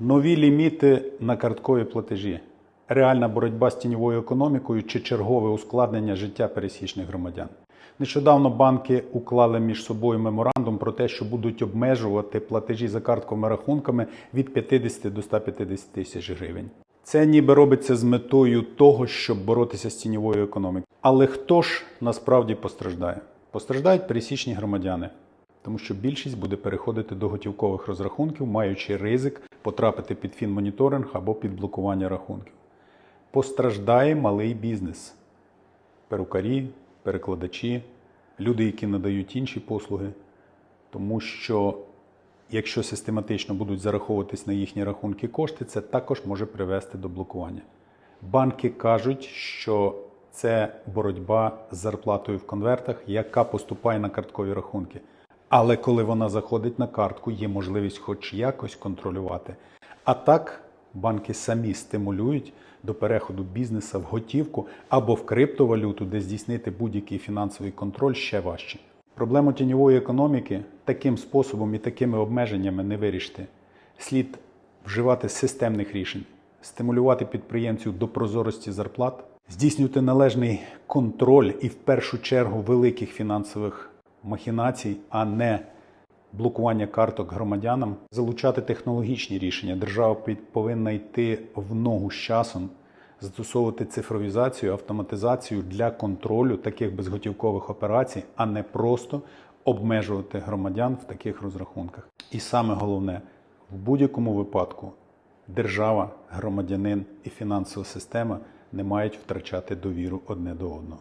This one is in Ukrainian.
Нові ліміти на карткові платежі, реальна боротьба з тіньовою економікою чи чергове ускладнення життя пересічних громадян. Нещодавно банки уклали між собою меморандум про те, що будуть обмежувати платежі за картковими рахунками від 50 до 150 тисяч гривень. Це ніби робиться з метою того, щоб боротися з тіньовою економікою. Але хто ж насправді постраждає? Постраждають пересічні громадяни, тому що більшість буде переходити до готівкових розрахунків, маючи ризик потрапити під фінмоніторинг або під блокування рахунків. Постраждає малий бізнес, перукарі, перекладачі, люди, які надають інші послуги, тому що якщо систематично будуть зараховуватись на їхні рахунки кошти, це також може привести до блокування. Банки кажуть, що це боротьба з зарплатою в конвертах, яка поступає на карткові рахунки. Але коли вона заходить на картку, є можливість хоч якось контролювати. А так банки самі стимулюють до переходу бізнесу в готівку або в криптовалюту, де здійснити будь-який фінансовий контроль ще важче. Проблему тіньової економіки таким способом і такими обмеженнями не вирішити. Слід вживати системних рішень, стимулювати підприємців до прозорості зарплат, здійснювати належний контроль і в першу чергу великих фінансових махінацій, а не блокування карток громадянам, залучати технологічні рішення. Держава повинна йти в ногу з часом, застосовувати цифровізацію, автоматизацію для контролю таких безготівкових операцій, а не просто обмежувати громадян в таких розрахунках. І саме головне, в будь-якому випадку держава, громадянин і фінансова система не мають втрачати довіру одне до одного.